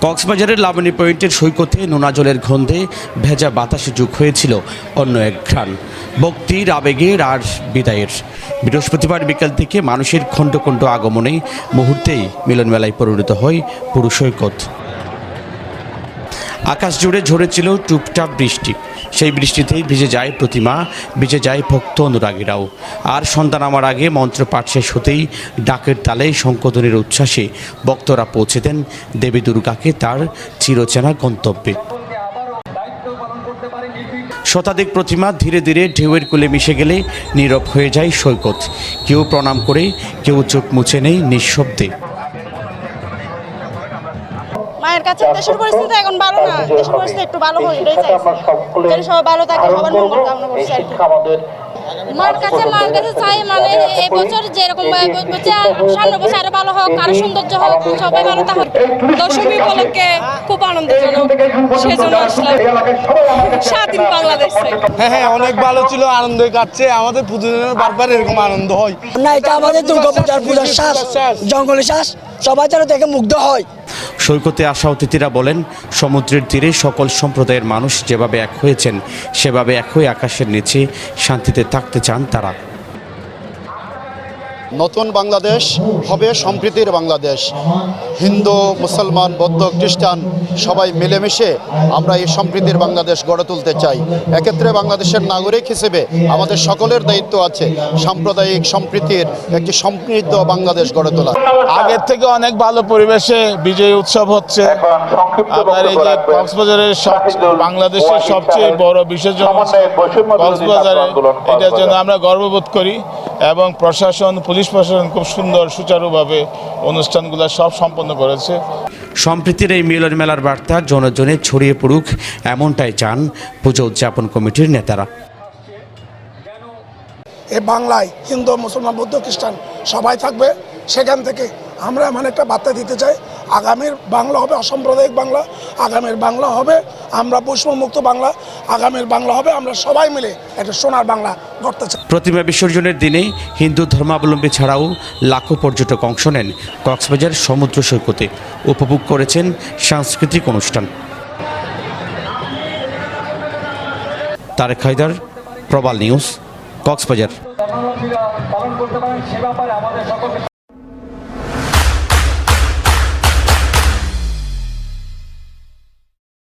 কক্সবাজারের লাবণী পয়েন্টের সৈকতে নোনা জলের গন্ধে ভেজা বাতাসে যুগ হয়েছিল অন্য এক ঘ্রাণ। ভক্তির আবেগের আর বিদায়ের। বৃহস্পতিবার বিকাল থেকে মানুষের খণ্ড খণ্ড আগমনে মুহূর্তেই মিলনমেলায় পরিণত হয় পুরুষৈকত সৈকত। আকাশ জুড়ে ঝরেছিল টুপটাপ বৃষ্টি। সেই বৃষ্টিতেই ভিজে যায় প্রতিমা, ভিজে যায় ভক্ত অনুরাগীরাও। আর সন্তান আমার আগে মন্ত্রপাঠ শেষ হতেই ডাকের তালে শঙ্কধ্বনির উচ্ছ্বাসে ভক্তরা পৌঁছে দেন দেবী দুর্গাকে তার চিরচেনা গন্তব্যে। শতাধিক প্রতিমা ধীরে ধীরে ঢেউয়ের কুলে মিশে গেলে নীরব হয়ে যায় সৈকত। কেউ প্রণাম করে, কেউ চোখ মুছে নেই নিঃশব্দে। মায়ের কাছে দেশের পরিস্থিতি এখন ভালো না দেশের পরিস্থিতি একটু ভালো হয় এটাই যেন সবাই ভালো থাকে সবার মঙ্গল কামনা করছি আর কি। মার কাছে মার কাছে চাই মানে এই বছর যেরকম বলছে সামনে বছর আরও ভালো হোক আরও সৌন্দর্য হোক সবাই ভালো থাকুক। দশমী উপলক্ষে খুব আনন্দজনক সেজন্য আসলাম। স্বাধীন বাংলাদেশ। হ্যাঁ হ্যাঁ অনেক ভালো ছিল আনন্দ কাটছে। আমাদের পুজোর বারবার এরকম আনন্দ হয়। না এটা আমাদের দুর্গাপূজার পূজার শ্বাস জঙ্গলের শ্বাস সবাই যেন দেখে মুগ্ধ হয়। সৈকতে আসা অতিথিরা বলেন, সমুদ্রের তীরে সকল সম্প্রদায়ের মানুষ যেভাবে এক হয়েছেন, সেভাবে এক হয়ে আকাশের নিচে শান্তিতে থাকতে চান তারা। নতুন বাংলাদেশ হবে সম্প্রীতির বাংলাদেশ। হিন্দু মুসলমান বৌদ্ধ খ্রিস্টান সবাই মিলেমিশে আমরা এই সম্প্রীতির বাংলাদেশ গড়ে তুলতে চাই। এক্ষেত্রে বাংলাদেশের নাগরিক হিসেবে আমাদের সকলের দায়িত্ব আছে সাম্প্রদায়িক সম্প্রীতির একটি সমৃদ্ধ বাংলাদেশ গড়ে তোলা। আগের থেকে অনেক ভালো পরিবেশে বিজয় উৎসব হচ্ছে। আপনার এই যে কক্সবাজারের বাংলাদেশের সবচেয়ে বড় বিসর্জন কক্সবাজারে এটার জন্য আমরা গর্ববোধ করি। এবং প্রশাসন পুলিশ প্রশাসন খুব সুন্দর সুচারুভাবে অনুষ্ঠানগুলো সব সম্পন্ন করেছে। সম্প্রীতির এই মিলন মেলার বার্তা জনে জনে ছড়িয়ে পড়ুক এমনটাই চান পুজো উদযাপন কমিটির নেতারা। এ বাংলায় হিন্দু মুসলমান বৌদ্ধ খ্রিস্টান সবাই থাকবে সেখান থেকে। আমরা এমন একটা বার্তা দিতে চাই আগামীর বাংলা হবে অসাম্প্রদায়িক বাংলা আগামীর বাংলা হবে আমরা বৈষম্যমুক্ত বাংলা আগামীর বাংলা হবে আমরা সবাই মিলে একটা সোনার বাংলা গড়তে চাই। প্রতিমা বিসর্জনের দিনে হিন্দু ধর্মাবলম্বী ছাড়াও লাখো পর্যটক অংশ নেন কক্সবাজার সমুদ্র সৈকতে। উপভোগ করেছেন সাংস্কৃতিক অনুষ্ঠান। তারেক হায়দার প্রবাল নিউজ কক্সবাজার। পালন করতে পারেন সে ব্যাপারে আমাদের সকলকে